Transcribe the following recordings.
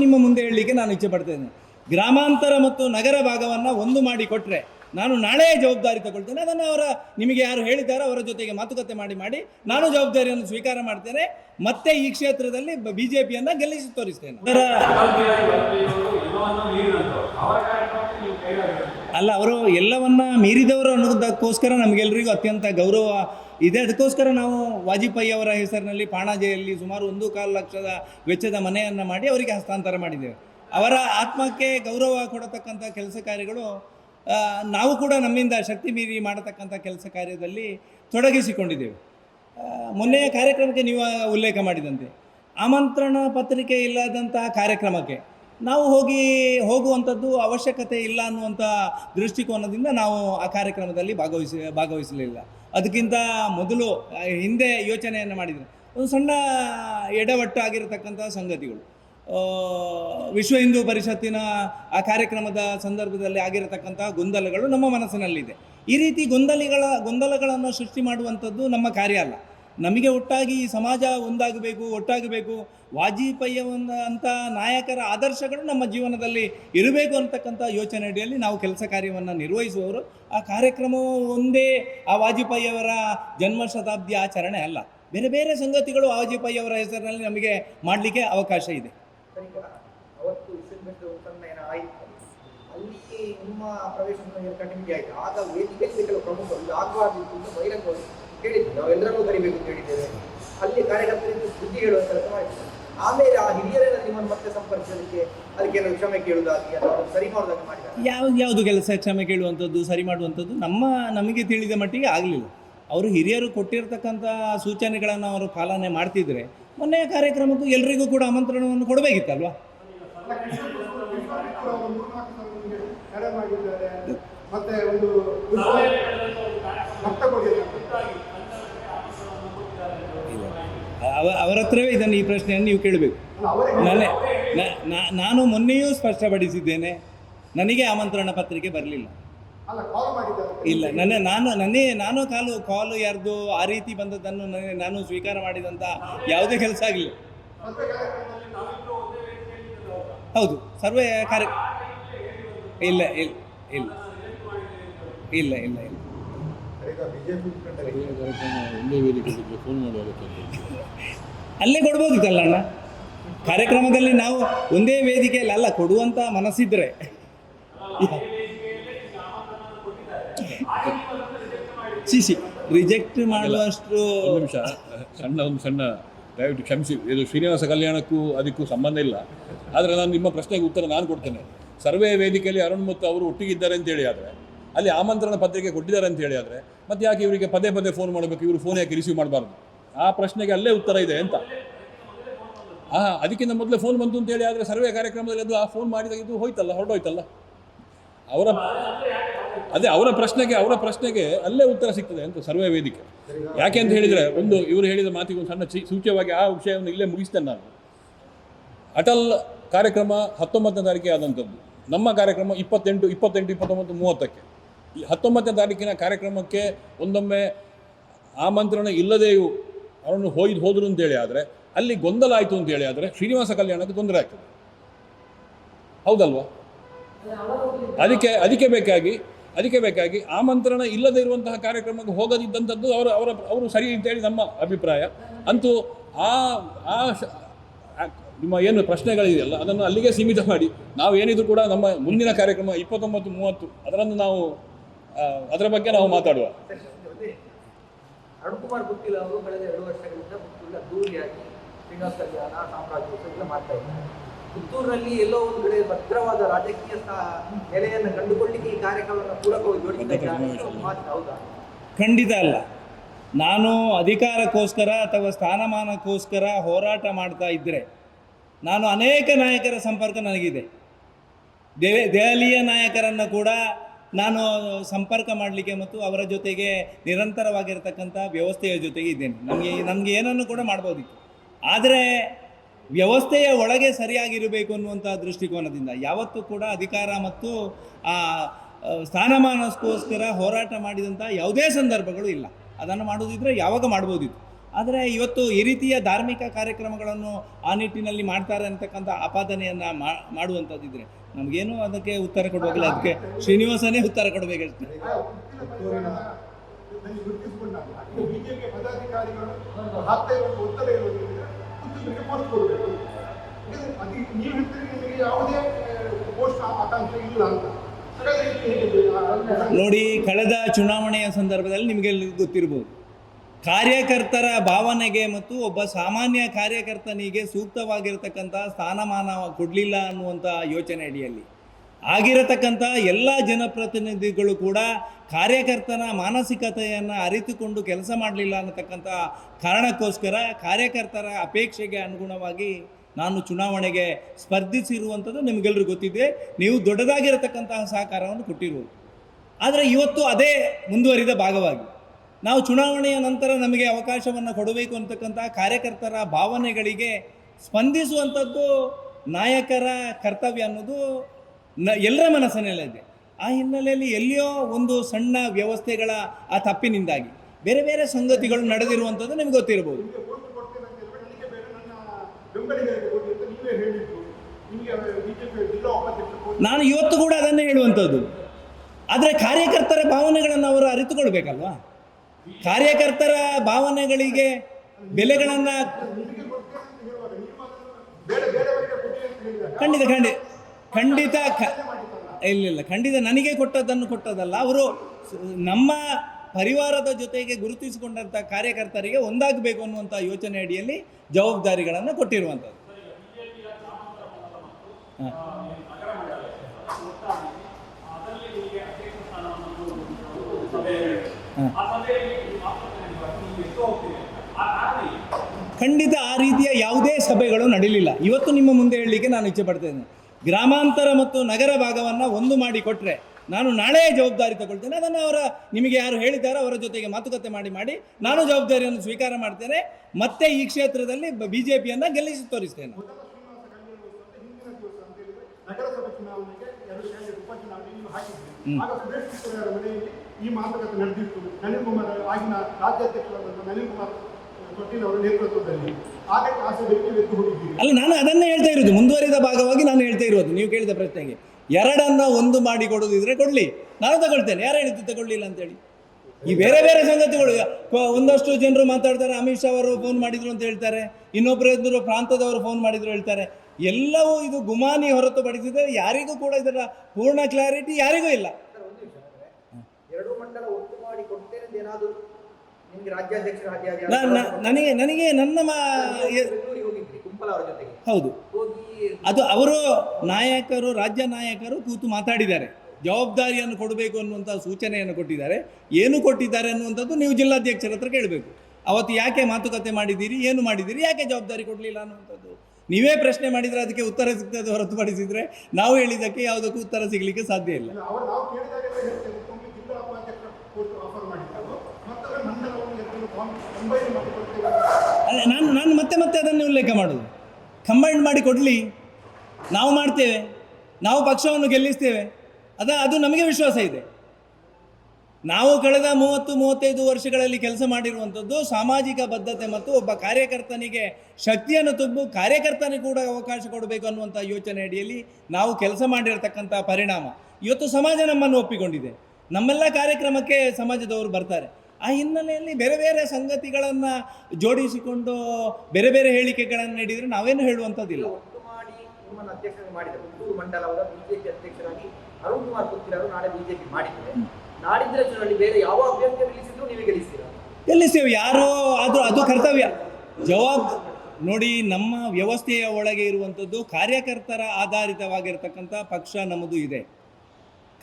ನಿಮ್ಮ ಮುಂದೆ ಹೇಳಲಿಕ್ಕೆ ನಾನು ಇಚ್ಛೆ ಪಡ್ತೇನೆ. ಗ್ರಾಮಾಂತರ ಮತ್ತು ನಗರ ಭಾಗವನ್ನು ಒಂದು ಮಾಡಿ ಕೊಟ್ಟರೆ ನಾನು ನಾಳೆ ಜವಾಬ್ದಾರಿ ತಗೊಳ್ತೇನೆ. ಅದನ್ನು ಅವರ ನಿಮಗೆ ಯಾರು ಹೇಳಿದ್ದಾರೋ ಅವರ ಜೊತೆಗೆ ಮಾತುಕತೆ ಮಾಡಿ ಮಾಡಿ ನಾನು ಜವಾಬ್ದಾರಿಯನ್ನು ಸ್ವೀಕಾರ ಮಾಡ್ತೇನೆ. ಮತ್ತೆ ಈ ಕ್ಷೇತ್ರದಲ್ಲಿ ಬಿ ಜೆ ಪಿಯನ್ನು ಗೆಲ್ಲಿಸಿ ತೋರಿಸ್ತೇನೆ. ಅಲ್ಲ, ಅವರು ಎಲ್ಲವನ್ನ ಮೀರಿದವರು ಅನ್ನೋದಕ್ಕೋಸ್ಕರ ನಮಗೆಲ್ಲರಿಗೂ ಅತ್ಯಂತ ಗೌರವ ಇದೆ. ಅದಕ್ಕೋಸ್ಕರ ನಾವು ವಾಜಪೇಯಿ ಅವರ ಹೆಸರಿನಲ್ಲಿ ಪಾಣಾಜೆಯಲ್ಲಿ ಸುಮಾರು ಒಂದು ಕಾಲು ಲಕ್ಷದ ವೆಚ್ಚದ ಮನೆಯನ್ನು ಮಾಡಿ ಅವರಿಗೆ ಹಸ್ತಾಂತರ ಮಾಡಿದ್ದೇವೆ. ಅವರ ಆತ್ಮಕ್ಕೆ ಗೌರವ ಕೊಡತಕ್ಕಂಥ ಕೆಲಸ ಕಾರ್ಯಗಳು ನಾವು ಕೂಡ ನಮ್ಮಿಂದ ಶಕ್ತಿ ಮೀರಿ ಮಾಡತಕ್ಕಂಥ ಕೆಲಸ ಕಾರ್ಯದಲ್ಲಿ ತೊಡಗಿಸಿಕೊಂಡಿದ್ದೇವೆ. ಮೊನ್ನೆಯ ಕಾರ್ಯಕ್ರಮಕ್ಕೆ ನೀವು ಉಲ್ಲೇಖ ಮಾಡಿದಂತೆ. ಆಮಂತ್ರಣ ಪತ್ರಿಕೆ ಇಲ್ಲದಂತಹ ಕಾರ್ಯಕ್ರಮಕ್ಕೆ ನಾವು ಹೋಗಿ ಹೋಗುವಂಥದ್ದು ಅವಶ್ಯಕತೆ ಇಲ್ಲ ಅನ್ನುವಂಥ ದೃಷ್ಟಿಕೋನದಿಂದ ನಾವು ಆ ಕಾರ್ಯಕ್ರಮದಲ್ಲಿ ಭಾಗವಹಿಸಿ, ಭಾಗವಹಿಸಲಿಲ್ಲ. ಅದಕ್ಕಿಂತ ಮೊದಲು ಹಿಂದೆ ಯೋಚನೆಯನ್ನು ಮಾಡಿದರೆ, ಒಂದು ಸಣ್ಣ ಎಡವಟ್ಟು ಆಗಿರತಕ್ಕಂಥ ಸಂಗತಿಗಳು. ವಿಶ್ವ ಹಿಂದೂ ಪರಿಷತ್ತಿನ ಆ ಕಾರ್ಯಕ್ರಮದ ಸಂದರ್ಭದಲ್ಲಿ ಆಗಿರತಕ್ಕಂಥ ಗೊಂದಲಗಳು ನಮ್ಮ ಮನಸ್ಸಿನಲ್ಲಿದೆ. ಈ ರೀತಿ ಗೊಂದಲಿಗಳ, ಗೊಂದಲಗಳನ್ನು ಸೃಷ್ಟಿ ಮಾಡುವಂಥದ್ದು ನಮ್ಮ ಕಾರ್ಯ ಅಲ್ಲ. ನಮಗೆ ಒಟ್ಟಾಗಿ ಈ ಸಮಾಜ ಒಂದಾಗಬೇಕು, ಒಟ್ಟಾಗಬೇಕು. ವಾಜಪೇಯಿ ಅಂತ ನಾಯಕರ ಆದರ್ಶಗಳು ನಮ್ಮ ಜೀವನದಲ್ಲಿ ಇರಬೇಕು ಅಂತಕ್ಕಂಥ ಯೋಚನೆ ಅಡಿಯಲ್ಲಿ ನಾವು ಕೆಲಸ ಕಾರ್ಯವನ್ನು ನಿರ್ವಹಿಸುವವರು. ಆ ಕಾರ್ಯಕ್ರಮವು ಒಂದೇ ಆ ವಾಜಪೇಯಿಯವರ ಜನ್ಮ ಶತಾಬ್ದಿ ಆಚರಣೆ ಅಲ್ಲ. ಬೇರೆ ಬೇರೆ ಸಂಗತಿಗಳು ವಾಜಪೇಯಿಯವರ ಹೆಸರಿನಲ್ಲಿ ನಮಗೆ ಮಾಡಲಿಕ್ಕೆ ಅವಕಾಶ ಇದೆ. ನಿಮ್ಮ ಪ್ರವೇಶ ಆಗ ವೇದಿಕೆಯಲ್ಲಿ ಕೆಲವು ಬಹಿರಂಗವಾಗಿ ಹೇಳಿದ್ರು ನಾವು ಎಲ್ಲರನ್ನೂ ಕರಿಬೇಕು ಅಂತ ಹೇಳಿದ್ದೇವೆ. ಅಲ್ಲಿ ಕಾರ್ಯಕರ್ತರಿಗೆ ಸುದ್ದಿ ಹೇಳುವ ಕೆಲಸ ಮಾಡಿದ್ರು ಆಮೇಲೆ ಆ ಹಿರಿಯರನ್ನ ನಿಮ್ಮನ್ನು ಮತ್ತೆ ಸಂಪರ್ಕಿಸಲಿಕ್ಕೆ ಅದಕ್ಕೆ ಏನಾದ್ರು ಕ್ಷಮೆ ಕೇಳುವುದಾಗಿ ಅಥವಾ ಸರಿ ಮಾಡೋದಾಗಿ ಮಾಡಿದ್ದಾರೆ? ಯಾವ ಯಾವುದು ಕೆಲಸ ಕ್ಷಮೆ ಕೇಳುವಂಥದ್ದು ಸರಿ ಮಾಡುವಂಥದ್ದು ನಮ್ಮ ನಮಗೆ ತಿಳಿದ ಮಟ್ಟಿಗೆ ಆಗಲಿಲ್ಲ. ಅವರು ಹಿರಿಯರು ಕೊಟ್ಟಿರ್ತಕ್ಕಂಥ ಸೂಚನೆಗಳನ್ನು ಅವರು ಪಾಲನೆ ಮಾಡ್ತಿದ್ರೆ ಮೊನ್ನೆ ಕಾರ್ಯಕ್ರಮಕ್ಕೂ ಎಲ್ರಿಗೂ ಕೂಡ ಆಮಂತ್ರಣವನ್ನು ಕೊಡಬೇಕಿತ್ತಲ್ವಾ? ಮಾಡಿದ್ದಾರೆ ಮತ್ತೆ ಒಂದು ಅವರ ಹತ್ರವೇ ಇದನ್ನು ಈ ಪ್ರಶ್ನೆಯನ್ನು ನೀವು ಕೇಳಬೇಕು. ನಾನೇ ನಾನು ಮೊನ್ನೆಯೂ ಸ್ಪಷ್ಟಪಡಿಸಿದ್ದೇನೆ, ನನಗೆ ಆಮಂತ್ರಣ ಪತ್ರಿಕೆ ಬರಲಿಲ್ಲ. ಇಲ್ಲ, ನನ್ನ, ನಾನು, ನನ್ನೇ, ನಾನು ಕಾಲು ಕಾಲು ಯಾರ್ದು ಆ ರೀತಿ ಬಂದದ್ದನ್ನು ನನಗೆ ನಾನು ಸ್ವೀಕಾರ ಮಾಡಿದಂಥ ಯಾವುದೇ ಕೆಲಸ ಆಗಲಿಲ್ಲ. ಹೌದು, ಸರ್ವೇ ಕಾರ್ಯ ಇಲ್ಲ ಇಲ್ಲ ಇಲ್ಲ ಇಲ್ಲ ಇಲ್ಲ ಇಲ್ಲ. ಅಲ್ಲೇ ಕೊಡ್ಬೋದಿತ್ತಲ್ಲ ಅಣ್ಣ ಕಾರ್ಯಕ್ರಮದಲ್ಲಿ ನಾವು ಒಂದೇ ವೇದಿಕೆಯಲ್ಲಿ ಅಲ್ಲ ಕೊಡುವಂತ ಮನಸ್ಸಿದ್ರೆ. ಶಿಶಿ ರಿಜೆಕ್ಟ್ ಮಾಡುವಷ್ಟು ಒಂದು ನಿಮಿಷ. ಸಣ್ಣ ಒಂದು ಸಣ್ಣ ದಯವಿಟ್ಟು ಕ್ಷಮಿಸಿ. ಇದು ಶ್ರೀನಿವಾಸ ಕಲ್ಯಾಣಕ್ಕೂ ಅದಕ್ಕೂ ಸಂಬಂಧ ಇಲ್ಲ. ಆದರೆ ನಾನು ನಿಮ್ಮ ಪ್ರಶ್ನೆಗೆ ಉತ್ತರ ನಾನು ಕೊಡ್ತೇನೆ. ಸರ್ವೇ ವೇದಿಕೆಯಲ್ಲಿ ಅರುಣ್ ಮತ್ತು ಅವರು ಒಟ್ಟಿಗಿದ್ದಾರೆ ಅಂತೇಳಿ ಆದರೆ ಅಲ್ಲಿ ಆಮಂತ್ರಣ ಪತ್ರಿಕೆ ಕೊಟ್ಟಿದ್ದಾರೆ ಅಂತ ಹೇಳಿ ಆದರೆ ಮತ್ತೆ ಯಾಕೆ ಇವರಿಗೆ ಪದೇ ಪದೇ ಫೋನ್ ಮಾಡಬೇಕು? ಇವರು ಫೋನ್ ಯಾಕೆ ರಿಸೀವ್ ಮಾಡಬಾರ್ದು? ಆ ಪ್ರಶ್ನೆಗೆ ಅಲ್ಲೇ ಉತ್ತರ ಇದೆ ಅಂತ. ಆ, ಅದಕ್ಕಿಂತ ಮೊದಲೇ ಫೋನ್ ಬಂತು ಅಂತ ಹೇಳಿ ಆದರೆ ಸರ್ವೆ ಕಾರ್ಯಕ್ರಮದಲ್ಲಿ ಅದು ಆ ಫೋನ್ ಮಾಡಿದಾಗ ಇದು ಹೋಯ್ತಲ್ಲ, ಹೊರಟೋಯ್ತಲ್ಲ? ಅವರ, ಅದೇ ಅವರ ಪ್ರಶ್ನೆಗೆ ಅವರ ಪ್ರಶ್ನೆಗೆ ಅಲ್ಲೇ ಉತ್ತರ ಸಿಗ್ತದೆ ಅಂತ ಸರ್ವೆ ವೇದಿಕೆ. ಯಾಕೆ ಅಂತ ಹೇಳಿದರೆ ಒಂದು, ಇವರು ಹೇಳಿದ ಮಾತಿಗೆ ಒಂದು ಸಣ್ಣ ಸೂಚ್ಯವಾಗಿ ಆ ವಿಷಯವನ್ನು ಇಲ್ಲೇ ಮುಗಿಸ್ತೇನೆ ನಾನು. ಅಟಲ್ ಕಾರ್ಯಕ್ರಮ ಹತ್ತೊಂಬತ್ತನೇ ತಾರೀಕೆ ಆದಂಥದ್ದು. ನಮ್ಮ ಕಾರ್ಯಕ್ರಮ ಇಪ್ಪತ್ತೆಂಟು ಇಪ್ಪತ್ತೆಂಟು, ಇಪ್ಪತ್ತೊಂಬತ್ತು, ಮೂವತ್ತಕ್ಕೆ. ಹತ್ತೊಂಬತ್ತನೇ ತಾರೀಕಿನ ಕಾರ್ಯಕ್ರಮಕ್ಕೆ ಒಂದೊಮ್ಮೆ ಆಮಂತ್ರಣ ಇಲ್ಲದೆಯೂ ಅವರನ್ನು ಹೋಯ್ದು ಹೋದರು ಅಂತೇಳಿ ಆದರೆ, ಅಲ್ಲಿ ಗೊಂದಲ ಆಯಿತು ಅಂತೇಳಿ ಆದರೆ ಶ್ರೀನಿವಾಸ ಕಲ್ಯಾಣಕ್ಕೆ ತೊಂದರೆ ಆಗ್ತದೆ. ಹೌದಲ್ವಾ? ಅದಕ್ಕೆ ಅದಕ್ಕೆ ಬೇಕಾಗಿ ಅದಕ್ಕೆ ಬೇಕಾಗಿ ಆಮಂತ್ರಣ ಇಲ್ಲದೆ ಇರುವಂತಹ ಕಾರ್ಯಕ್ರಮಕ್ಕೆ ಹೋಗದಿದ್ದಂಥದ್ದು ಅವರು, ಅವರ, ಅವರು ಸರಿ ಅಂತೇಳಿ ನಮ್ಮ ಅಭಿಪ್ರಾಯ. ಅಂತೂ ಆ ಆ ನಿಮ್ಮ ಏನು ಪ್ರಶ್ನೆಗಳಿದೆಯಲ್ಲ, ಅದನ್ನು ಅಲ್ಲಿಗೆ ಸೀಮಿತ ಮಾಡಿ. ನಾವು ಏನಿದ್ರು ಕೂಡ ನಮ್ಮ ಮುಂದಿನ ಕಾರ್ಯಕ್ರಮ ಇಪ್ಪತ್ತೊಂಬತ್ತು ಮೂವತ್ತು, ಅದರನ್ನು ನಾವು ಅದರ ಬಗ್ಗೆ ನಾವು ಮಾತಾಡುವ. ಅರುಣ್ಕುಮಾರ್ ಗೊತ್ತಿಲ್ಲ ಅವರು ಕಳೆದ ಎರಡು ವರ್ಷಗಳಿಂದ ಪುತ್ತೂರಿನ ದೂರಿಯಾಗಿ ಶ್ರೀನಿವಾಸ ಕಲ್ಯಾಣ ಸಾಮ್ರಾಜ್ಯೋತ್ಸವ ಎಲ್ಲ ಮಾಡ್ತಾ ಇದ್ದಾರೆ. ಪುತ್ತೂರಿನಲ್ಲಿ ಎಲ್ಲೋ ಒಂದು ಕಡೆ ಭದ್ರವಾದ ರಾಜಕೀಯ ನೆಲೆಯನ್ನು ಕಂಡುಕೊಳ್ಳಿಕ್ಕೆ ಈ ಕಾರ್ಯಕ್ರಮವನ್ನು ಪೂರಕವಾಗಿ ಮಾತು ಹೌದಾ? ಖಂಡಿತ ಅಲ್ಲ. ನಾನು ಅಧಿಕಾರಕ್ಕೋಸ್ಕರ ಅಥವಾ ಸ್ಥಾನಮಾನಕ್ಕೋಸ್ಕರ ಹೋರಾಟ ಮಾಡ್ತಾ ಇದ್ದರೆ ನಾನು ಅನೇಕ ನಾಯಕರ ಸಂಪರ್ಕ ನನಗಿದೆ. ದೆಹಲಿಯ ನಾಯಕರನ್ನು ಕೂಡ ನಾನು ಸಂಪರ್ಕ ಮಾಡಲಿಕ್ಕೆ ಮತ್ತು ಅವರ ಜೊತೆಗೆ ನಿರಂತರವಾಗಿರತಕ್ಕಂಥ ವ್ಯವಸ್ಥೆಯ ಜೊತೆಗೆ ಇದ್ದೇನೆ. ನಮಗೆ ನಮಗೆ ಏನನ್ನು ಕೂಡ ಮಾಡ್ಬೋದಿತ್ತು. ಆದರೆ ವ್ಯವಸ್ಥೆಯ ಒಳಗೆ ಸರಿಯಾಗಿರಬೇಕು ಅನ್ನುವಂಥ ದೃಷ್ಟಿಕೋನದಿಂದ ಯಾವತ್ತೂ ಕೂಡ ಅಧಿಕಾರ ಮತ್ತು ಆ ಸ್ಥಾನಮಾನಕ್ಕೋಸ್ಕರ ಹೋರಾಟ ಮಾಡಿದಂಥ ಯಾವುದೇ ಸಂದರ್ಭಗಳು ಇಲ್ಲ. ಅದನ್ನು ಮಾಡೋದಿದ್ರೆ ಯಾವಾಗ ಮಾಡ್ಬೋದಿತ್ತು. ಆದರೆ ಇವತ್ತು ಈ ರೀತಿಯ ಧಾರ್ಮಿಕ ಕಾರ್ಯಕ್ರಮಗಳನ್ನು ಆ ನಿಟ್ಟಿನಲ್ಲಿ ಮಾಡ್ತಾರೆ ಅಂತಕ್ಕಂಥ ಆಪಾದನೆಯನ್ನು ಮಾಡುವಂಥದ್ದಿದ್ರೆ ನಮಗೇನು ಅದಕ್ಕೆ ಉತ್ತರ ಕೊಡಬೇಕಿಲ್ಲ ಅದಕ್ಕೆ ಶ್ರೀನಿವಾಸನೇ ಉತ್ತರ ಕೊಡಬೇಕಷ್ಟೇ. ನೋಡಿ ಕಳೆದ ಚುನಾವಣೆಯ ಸಂದರ್ಭದಲ್ಲಿ ನಿಮಗೆ ಗೊತ್ತಿರ್ಬೋದು. ಕಾರ್ಯಕರ್ತರ ಭಾವನೆಗೆ ಮತ್ತು ಒಬ್ಬ ಸಾಮಾನ್ಯ ಕಾರ್ಯಕರ್ತನಿಗೆ ಸೂಕ್ತವಾಗಿರತಕ್ಕಂಥ ಸ್ಥಾನಮಾನ ಕೊಡಲಿಲ್ಲ ಅನ್ನುವಂಥ ಯೋಚನೆ ಅಡಿಯಲ್ಲಿ. ಆಗಿರತಕ್ಕಂಥ ಎಲ್ಲ ಜನಪ್ರತಿನಿಧಿಗಳು ಕೂಡ ಕಾರ್ಯಕರ್ತನ ಮಾನಸಿಕತೆಯನ್ನು ಅರಿತುಕೊಂಡು ಕೆಲಸ ಮಾಡಲಿಲ್ಲ ಅನ್ನತಕ್ಕಂಥ ಕಾರಣಕ್ಕೋಸ್ಕರ ಕಾರ್ಯಕರ್ತರ ಅಪೇಕ್ಷೆಗೆ ಅನುಗುಣವಾಗಿ ನಾನು ಚುನಾವಣೆಗೆ ಸ್ಪರ್ಧಿಸಿರುವಂಥದ್ದು ನಿಮಗೆಲ್ಲರಿಗೂ ಗೊತ್ತಿದೆ. ನೀವು ದೊಡ್ಡದಾಗಿರತಕ್ಕಂತಹ ಸಹಕಾರವನ್ನು ಕೊಟ್ಟಿರುವುದು ಆದರೆ ಇವತ್ತು ಅದೇ ಮುಂದುವರಿದ ಭಾಗವಾಗಿ. ನಾವು ಚುನಾವಣೆಯ ನಂತರ ನಮಗೆ ಅವಕಾಶವನ್ನು ಕೊಡಬೇಕು ಅಂತಕ್ಕಂಥ ಕಾರ್ಯಕರ್ತರ ಭಾವನೆಗಳಿಗೆ ಸ್ಪಂದಿಸುವಂಥದ್ದು ನಾಯಕರ ಕರ್ತವ್ಯ ಅನ್ನೋದು ನ ಎಲ್ಲರ ಮನಸ್ಸಿನಲ್ಲಿದೆ ಆ ಹಿನ್ನೆಲೆಯಲ್ಲಿ ಎಲ್ಲಿಯೋ ಒಂದು ಸಣ್ಣ ವ್ಯವಸ್ಥೆಗಳ ಆ ತಪ್ಪಿನಿಂದಾಗಿ ಬೇರೆ ಬೇರೆ ಸಂಗತಿಗಳು ನಡೆದಿರುವಂಥದ್ದು ನಿಮ್ಗೆ ಗೊತ್ತಿರ್ಬೋದು. ನಾನು ಇವತ್ತು ಕೂಡ ಅದನ್ನೇ ಹೇಳುವಂಥದ್ದು. ಆದರೆ ಕಾರ್ಯಕರ್ತರ ಭಾವನೆಗಳನ್ನು ಅವರು ಅರಿತುಕೊಳ್ಬೇಕಲ್ವಾ? ಕಾರ್ಯಕರ್ತರ ಭಾವನೆಗಳಿಗೆ ಬೆಲೆಗಳನ್ನು ಖಂಡಿತ ಖಂಡಿತ ಖಂಡಿತ ಇಲ್ಲ ಇಲ್ಲ, ಖಂಡಿತ ನನಗೆ ಕೊಟ್ಟದ್ದನ್ನು ಕೊಟ್ಟದಲ್ಲ ಅವರು ನಮ್ಮ ಪರಿವಾರದ ಜೊತೆಗೆ ಗುರುತಿಸಿಕೊಂಡಂಥ ಕಾರ್ಯಕರ್ತರಿಗೆ ಒಂದಾಗಬೇಕು ಅನ್ನುವಂಥ ಯೋಚನೆ ಅಡಿಯಲ್ಲಿ ಜವಾಬ್ದಾರಿಗಳನ್ನು ಕೊಟ್ಟಿರುವಂಥದ್ದು ಹಾಂ. ಖಂಡಿತ ಆ ರೀತಿಯ ಯಾವುದೇ ಸಭೆಗಳು ನಡೀಲಿಲ್ಲ. ಇವತ್ತು ನಿಮ್ಮ ಮುಂದೆ ಹೇಳಲಿಕ್ಕೆ ನಾನು ಇಚ್ಛೆ ಪಡ್ತೇನೆ. ಗ್ರಾಮಾಂತರ ಮತ್ತು ನಗರ ಭಾಗವನ್ನು ಒಂದು ಮಾಡಿ ಕೊಟ್ಟರೆ ನಾನು ನಾಳೆ ಜವಾಬ್ದಾರಿ ತಗೊಳ್ತೇನೆ. ಅದನ್ನು ಅವರ ನಿಮಗೆ ಯಾರು ಹೇಳಿದ್ದಾರೋ ಅವರ ಜೊತೆಗೆ ಮಾತುಕತೆ ಮಾಡಿ ಮಾಡಿ ನಾನು ಜವಾಬ್ದಾರಿಯನ್ನು ಸ್ವೀಕಾರ ಮಾಡ್ತೇನೆ. ಮತ್ತೆ ಈ ಕ್ಷೇತ್ರದಲ್ಲಿ ಬಿ ಜೆ ಪಿಯನ್ನು ಗೆಲ್ಲಿಸಿ ತೋರಿಸ್ತೇನೆ. ಮೊದಲ ಈ ಮಾತುಕತೆ ನಡೆದಿತ್ತು. ನಳಿನ್ ಕುಮಾರ್, ಆಗಿನ ರಾಜ್ಯಾಧ್ಯಕ್ಷರಾದಂಥ ನಳಿನ್ ಕುಮಾರ್ ಅಲ್ಲ, ನಾನು ಅದನ್ನೇ ಹೇಳ್ತಾ ಇರೋದು. ಮುಂದುವರಿದ ಭಾಗವಾಗಿ ನಾನು ಹೇಳ್ತಾ ಇರೋದು. ನೀವು ಕೇಳಿದ ಪ್ರಶ್ನೆಗೆ. ಎರಡನ್ನ ಒಂದು ಮಾಡಿ ಕೊಡೋದಿದ್ರೆ ಕೊಡ್ಲಿ. ನಾನು ತಗೊಳ್ತೇನೆ. ಯಾರು ಹೇಳಿದ್ದು ತಗೊಳ್ಳಿಲ್ಲ ಅಂತೇಳಿ. ಈ ಬೇರೆ ಬೇರೆ ಸಂಗತಿಗಳು. ಒಂದಷ್ಟು ಜನರು ಮಾತಾಡ್ತಾರೆ. ಅಮಿತ್ ಶಾ ಅವರು ಫೋನ್ ಮಾಡಿದ್ರು ಅಂತ ಹೇಳ್ತಾರೆ. ಇನ್ನೊಬ್ಬರು ಪ್ರಾಂತದವರು ಫೋನ್ ಮಾಡಿದ್ರು ಹೇಳ್ತಾರೆ. ಎಲ್ಲವೂ ಇದು ಗುಮಾನಿ ಹೊರತುಪಡಿಸಿದರೆ ಯಾರಿಗೂ ಕೂಡ ಇದರ ಪೂರ್ಣ ಕ್ಲಾರಿಟಿ ಯಾರಿಗೂ ಇಲ್ಲ ಸರ್, ಒಂದು ನಿಮಿಷ ಅಂದ್ರೆ ಎರಡು ಮಂಡಲ ಒಟ್ಟು ಮಾಡಿ ಕೊಡ್ತೇನೆ ಏನಾದರೂ ನಿಮಗೆ ರಾಜ್ಯಾಧ್ಯಕ್ಷರ ನನಗೆ ನನಗೆ ನನ್ನ ಅವರ ಜೊತೆಗೆ. ಹೌದು. ಅದು ಅವರು ನಾಯಕರು ರಾಜ್ಯ ನಾಯಕರು ಕೂತು ಮಾತಾಡಿದ್ದಾರೆ. ಜವಾಬ್ದಾರಿಯನ್ನು ಕೊಡಬೇಕು ಅನ್ನುವಂಥ ಸೂಚನೆಯನ್ನು ಕೊಟ್ಟಿದ್ದಾರೆ. ಏನು ಕೊಟ್ಟಿದ್ದಾರೆ ಅನ್ನುವಂಥದ್ದು ನೀವು ಜಿಲ್ಲಾಧ್ಯಕ್ಷರ ಹತ್ರ ಕೇಳಬೇಕು. ಅವತ್ತು ಯಾಕೆ ಮಾತುಕತೆ ಮಾಡಿದ್ದೀರಿ ಏನು ಮಾಡಿದ್ದೀರಿ ಯಾಕೆ ಜವಾಬ್ದಾರಿ ಕೊಡಲಿಲ್ಲ ಅನ್ನುವಂಥದ್ದು. ನೀವೇ ಪ್ರಶ್ನೆ ಮಾಡಿದರೆ ಅದಕ್ಕೆ ಉತ್ತರ ಸಿಗ್ತದೆ ಹೊರತುಪಡಿಸಿದರೆ ನಾವು ಹೇಳಿದ್ದಕ್ಕೆ ಯಾವುದಕ್ಕೂ ಉತ್ತರ ಸಿಗಲಿಕ್ಕೆ ಸಾಧ್ಯ ಇಲ್ಲ. ಅದೇ ನಾನು ನಾನು ಮತ್ತೆ ಮತ್ತೆ ಅದನ್ನೇ ಉಲ್ಲೇಖ ಮಾಡೋದು. ಕಂಬೈಂಡ್ ಮಾಡಿ ಕೊಡಲಿ. ನಾವು ಮಾಡ್ತೇವೆ. ನಾವು ಪಕ್ಷವನ್ನು ಗೆಲ್ಲಿಸ್ತೇವೆ. ಅದ, ಅದು ನಮಗೆ ವಿಶ್ವಾಸ ಇದೆ. ನಾವು ಕಳೆದ ಮೂವತ್ತು, ಮೂವತ್ತೈದು ವರ್ಷಗಳಲ್ಲಿ ಕೆಲಸ ಮಾಡಿರುವಂಥದ್ದು ಸಾಮಾಜಿಕ ಬದ್ಧತೆ ಮತ್ತು ಒಬ್ಬ ಕಾರ್ಯಕರ್ತನಿಗೆ ಶಕ್ತಿಯನ್ನು ತುಂಬು, ಕಾರ್ಯಕರ್ತನಿಗೆ ಕೂಡ ಅವಕಾಶ ಕೊಡಬೇಕು ಅನ್ನುವಂಥ ಯೋಚನೆ ಅಡಿಯಲ್ಲಿ ನಾವು ಕೆಲಸ ಮಾಡಿರತಕ್ಕಂಥ ಪರಿಣಾಮ. ಇವತ್ತು ಸಮಾಜ ನಮ್ಮನ್ನು ಒಪ್ಪಿಕೊಂಡಿದೆ. ನಮ್ಮೆಲ್ಲ ಕಾರ್ಯಕ್ರಮಕ್ಕೆ ಸಮಾಜದವರು ಬರ್ತಾರೆ. ಆ ಹಿನ್ನೆಲೆಯಲ್ಲಿ ಬೇರೆ ಬೇರೆ ಸಂಗತಿಗಳನ್ನು ಜೋಡಿಸಿಕೊಂಡು ಬೇರೆ ಬೇರೆ ಹೇಳಿಕೆಗಳನ್ನು ನೀಡಿದರೆ ನಾವೇನು ಹೇಳುವಂಥದ್ದಿಲ್ಲ. ಅರುಣ್ ಕುಮಾರ್ ಪುತ್ತಿರರು ನಾಳೆ ಬಿಜೆಪಿ ಮಾಡಿದ್ರೆ ನಾಡಿದ್ರ ಚುನಾವಣೆ ಬೇರೆ ಯಾವ ಅಭ್ಯರ್ಥಿ ಗೆಲ್ಲಿಸಿದ್ರು ನೀವೇ ಗೆಲ್ಲಿಸ್ತೀರಾ? ಗೆಲ್ಲಿಸ್ತೇವೆ. ಯಾರೋ ಅದು ಅದು ಕರ್ತವ್ಯ. ಜವಾಬ್ ನೋಡಿ ನಮ್ಮ ವ್ಯವಸ್ಥೆಯ ಒಳಗೆ ಇರುವಂಥದ್ದು ಕಾರ್ಯಕರ್ತರ ಆಧಾರಿತವಾಗಿರ್ತಕ್ಕಂಥ ಪಕ್ಷ ನಮ್ಮದು ಇದೆ.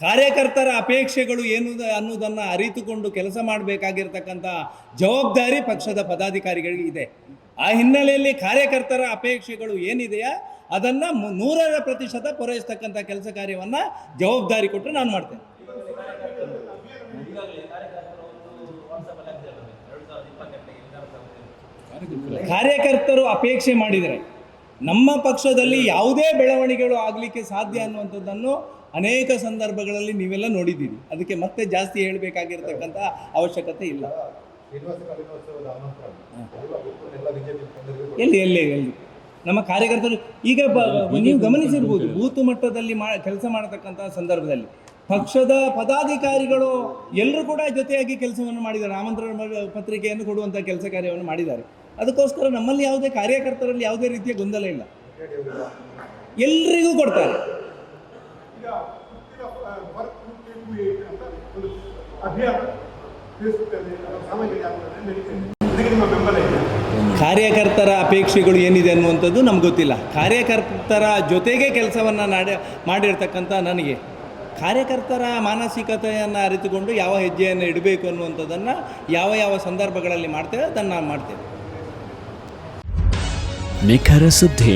ಕಾರ್ಯಕರ್ತರ ಅಪೇಕ್ಷೆಗಳು ಏನು ಅನ್ನೋದನ್ನು ಅರಿತುಕೊಂಡು ಕೆಲಸ ಮಾಡಬೇಕಾಗಿರ್ತಕ್ಕಂಥ ಜವಾಬ್ದಾರಿ ಪಕ್ಷದ ಪದಾಧಿಕಾರಿಗಳಿಗೆ ಇದೆ. ಆ ಹಿನ್ನೆಲೆಯಲ್ಲಿ ಕಾರ್ಯಕರ್ತರ ಅಪೇಕ್ಷೆಗಳು ಏನಿದೆಯಾ? ಅದನ್ನು ನೂರರ ಪ್ರತಿಶತ ಪೂರೈಸ್ತಕ್ಕಂಥ ಕೆಲಸ ಕಾರ್ಯವನ್ನು ಜವಾಬ್ದಾರಿ ಕೊಟ್ಟು ನಾನು ಮಾಡ್ತೇನೆ. ಕಾರ್ಯಕರ್ತರು ಅಪೇಕ್ಷೆ ಮಾಡಿದರೆ ನಮ್ಮ ಪಕ್ಷದಲ್ಲಿ ಯಾವುದೇ ಬೆಳವಣಿಗೆಗಳು ಆಗಲಿಕ್ಕೆ ಸಾಧ್ಯ ಅನ್ನುವಂಥದ್ದನ್ನು ಅನೇಕ ಸಂದರ್ಭಗಳಲ್ಲಿ ನೀವೆಲ್ಲ ನೋಡಿದ್ದೀರಿ. ಅದಕ್ಕೆ ಮತ್ತೆ ಜಾಸ್ತಿ ಹೇಳಬೇಕಾಗಿರ್ತಕ್ಕಂಥ ಅವಶ್ಯಕತೆ ಇಲ್ಲ. ಎಲ್ಲ ಎಲ್ಲ ಎಲ್ಲಿ? ನಮ್ಮ ಕಾರ್ಯಕರ್ತರು ಈಗ ನೀವು ಗಮನಿಸಿರ್ಬೋದು ಬೂತ್ ಮಟ್ಟದಲ್ಲಿ ಮಾ ಕೆಲಸ ಮಾಡತಕ್ಕಂಥ ಸಂದರ್ಭದಲ್ಲಿ. ಪಕ್ಷದ ಪದಾಧಿಕಾರಿಗಳು ಎಲ್ಲರೂ ಕೂಡ ಜೊತೆಯಾಗಿ ಕೆಲಸವನ್ನು ಮಾಡಿದ್ದಾರೆ. ಆಮಂತ್ರಣ ಪತ್ರಿಕೆಯನ್ನು ಕೊಡುವಂಥ ಕೆಲಸ ಕಾರ್ಯವನ್ನು ಮಾಡಿದ್ದಾರೆ. ಅದಕ್ಕೋಸ್ಕರ ನಮ್ಮಲ್ಲಿ ಯಾವುದೇ ಕಾರ್ಯಕರ್ತರಲ್ಲಿ ಯಾವುದೇ ರೀತಿಯ ಗೊಂದಲ ಇಲ್ಲ. ಎಲ್ರಿಗೂ ಕೊಡ್ತಾರೆ. ಕಾರ್ಯಕರ್ತರ ಅಪೇಕ್ಷೆಗಳು ಏನಿದೆ ಅನ್ನುವಂಥದ್ದು ನಮ್ಗೆ ಗೊತ್ತಿಲ್ಲ. ಕಾರ್ಯಕರ್ತರ ಜೊತೆಗೆ ಕೆಲಸವನ್ನು ನಾಡ, ಮಾಡಿರ್ತಕ್ಕಂಥ ನನಗೆ. ಕಾರ್ಯಕರ್ತರ ಮಾನಸಿಕತೆಯನ್ನು ಅರಿತುಕೊಂಡು ಯಾವ ಹೆಜ್ಜೆಯನ್ನು ಇಡಬೇಕು ಅನ್ನುವಂಥದ್ದನ್ನು ಯಾವ ಯಾವ ಸಂದರ್ಭಗಳಲ್ಲಿ ಮಾಡ್ತೇವೆ ಅದನ್ನು ನಾನು ಮಾಡ್ತೇವೆ ನಿಖರ ಸುದ್ದಿ.